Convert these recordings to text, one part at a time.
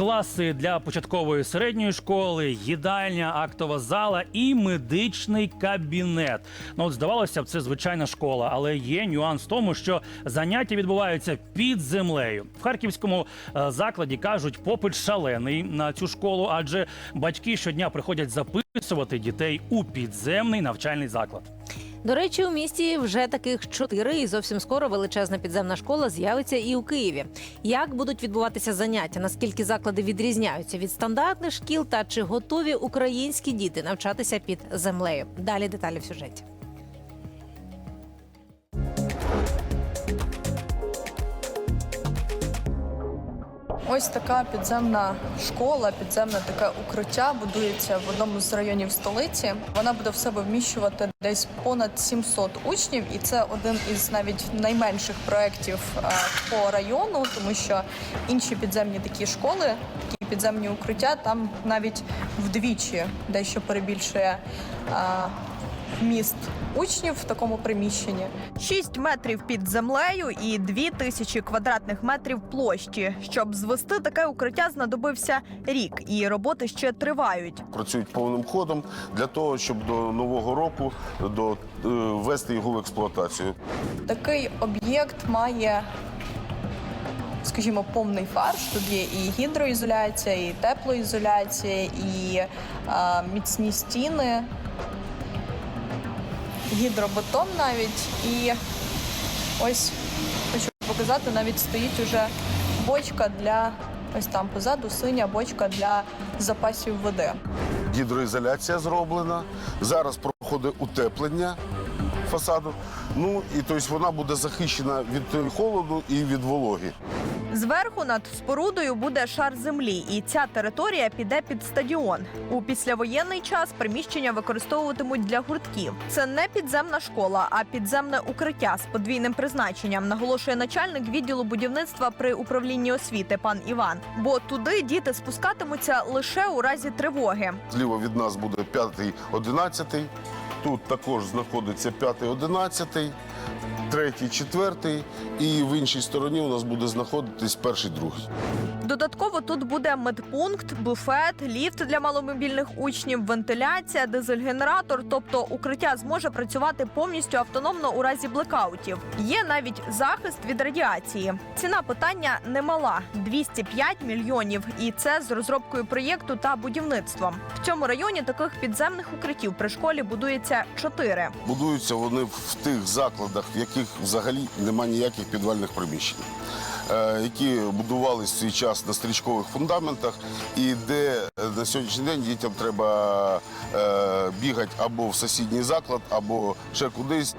класи для початкової середньої школи, їдальня, актова зала і медичний кабінет. Ну от здавалося б, це звичайна школа, але є нюанс в тому, що заняття відбуваються під землею. В харківському е, закладі кажуть, попит шалений на цю школу, адже батьки щодня приходять записувати дітей у підземний навчальний заклад. До речі, у місті вже таких чотири, і зовсім скоро величезна підземна школа з'явиться і у Києві. Як будуть відбуватися заняття? Наскільки заклади відрізняються від стандартних шкіл та чи готові українські діти навчатися під землею? Далі деталі в сюжеті. Ось така підземна школа, підземне таке укриття будується в одному з районів столиці. Вона буде в себе вміщувати десь понад 700 учнів, і це один із навіть найменших проєктів е, по району, тому що інші підземні такі школи, такі підземні укриття, там навіть вдвічі дещо перебільшує. Міст учнів в такому приміщенні 6 метрів під землею і 2 тисячі квадратних метрів площі. Щоб звести таке укриття, знадобився рік, і роботи ще тривають. працюють повним ходом для того, щоб до нового року до, е, ввести його в експлуатацію. Такий об'єкт має, скажімо, повний фарш. Тут є і гідроізоляція, і теплоізоляція, і е, міцні стіни, гідробетон навіть. І ось хочу показати, навіть стоїть уже бочка для ось там позаду синя бочка для запасів води. Гідроізоляція зроблена. Зараз проходить утеплення фасаду. Ну і тобто вона буде захищена від холоду і від вологи. Зверху над спорудою буде шар землі, і ця територія піде під стадіон. У післявоєнний час приміщення використовуватимуть для гуртків. Це не підземна школа, а підземне укриття з подвійним призначенням, наголошує начальник відділу будівництва при управлінні освіти пан Іван. Бо туди діти спускатимуться лише у разі тривоги. Зліва від нас буде п'ятий, одинадцятий. Тут також знаходиться п'ятий, одинадцятий, третій, четвертий. І в іншій стороні у нас буде знаходитись перший, другий. Додатково тут буде медпункт, буфет, ліфт для маломобільних учнів, вентиляція, дизель-генератор. Тобто укриття зможе працювати повністю автономно у разі блекаутів. Є навіть захист від радіації. Ціна питання немала 205 мільйонів, і це з розробкою проєкту та будівництвом. В цьому районі таких підземних укриттів при школі будується чотири. Будуються вони в тих закладах, в яких взагалі немає ніяких підвальних приміщень, е, які будувалися в свій час на стрічкових фундаментах, і де е, на сьогоднішній день дітям треба е, бігати або в сусідній заклад, або ще кудись.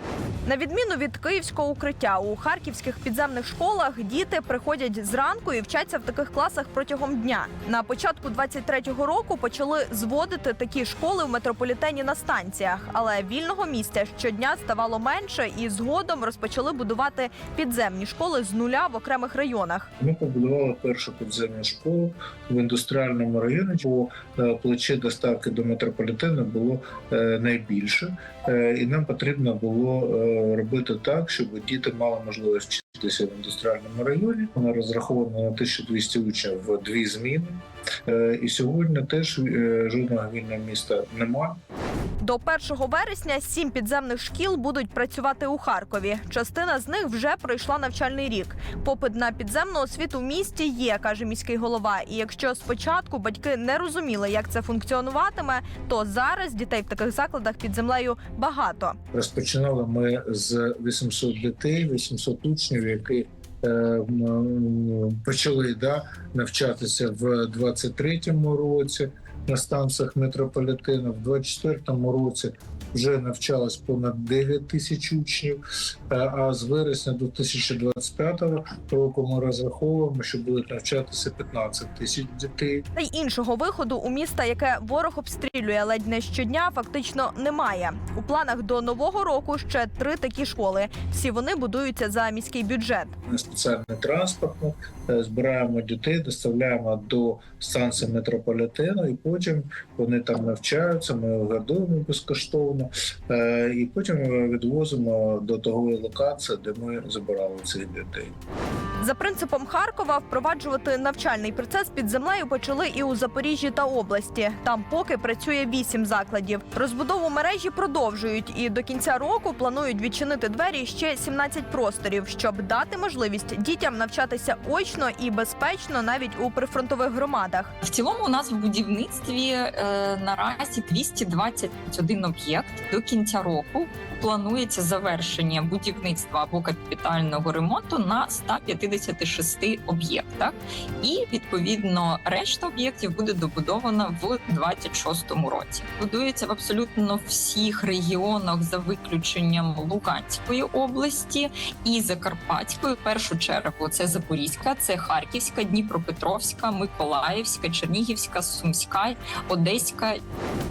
На відміну від київського укриття, у харківських підземних школах діти приходять зранку і вчаться в таких класах протягом дня. На початку 23-го року почали зводити такі школи в метрополітені на станціях, але вільного місця щодня ставало менше, і згодом розпочали будувати підземні школи з нуля в окремих районах. Ми побудували першу підземну школу в індустріальному районі. По е, плечі доставки до метрополітену було е, найбільше, Е, і нам потрібно було е, робити так, щоб діти мали можливість вчитися в індустріальному районі. Вона розрахована на 1200 учнів в дві зміни. І сьогодні теж жодного вільного міста немає. До 1 вересня сім підземних шкіл будуть працювати у Харкові. Частина з них вже пройшла навчальний рік. Попит на підземну освіту в місті є, каже міський голова. І якщо спочатку батьки не розуміли, як це функціонуватиме, то зараз дітей в таких закладах під землею багато. Розпочинали ми з 800 дітей, 800 учнів, які е, почали да, навчатися в 23-му році на станціях метрополітену. В 24-му році вже навчалось понад 9 тисяч учнів. Е, А з вересня 2025 року ми розраховуємо, що будуть навчатися 15 тисяч дітей. Та й іншого виходу у міста, яке ворог обстрілює ледь не щодня, фактично немає. У планах до нового року ще три такі школи. Всі вони будуються за міський бюджет. спеціальний транспорт, е, збираємо дітей, доставляємо до станції метрополітену, і потім вони там навчаються. Ми годуємо безкоштовно. Робимо, е, і потім відвозимо до того локації, де ми забирали цих дітей. За принципом Харкова впроваджувати навчальний процес під землею почали і у Запоріжжі та області. Там поки працює вісім закладів. Розбудову мережі продовжують і до кінця року планують відчинити двері ще 17 просторів, щоб дати можливість дітям навчатися очно і безпечно навіть у прифронтових громадах. В цілому у нас в будівництві е, наразі 221 об'єкт. До кінця року планується завершення будівництва або капітального ремонту на 156 об'єктах, і відповідно решта об'єктів буде добудована в 26-му році. Будується в абсолютно всіх регіонах за виключенням Луганської області і Закарпатської. В першу чергу це Запорізька, це Харківська, Дніпропетровська, Миколаївська, Чернігівська, Сумська, Одеська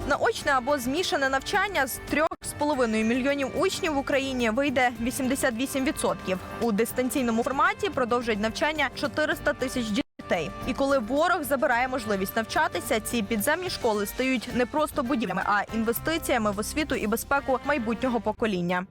Наочне або змішане навчання з 3,5 мільйонів учнів в Україні вийде 88%. У дистанційному форматі продовжують навчання 400 тисяч дітей. І коли ворог забирає можливість навчатися, ці підземні школи стають не просто будівлями, а інвестиціями в освіту і безпеку майбутнього покоління.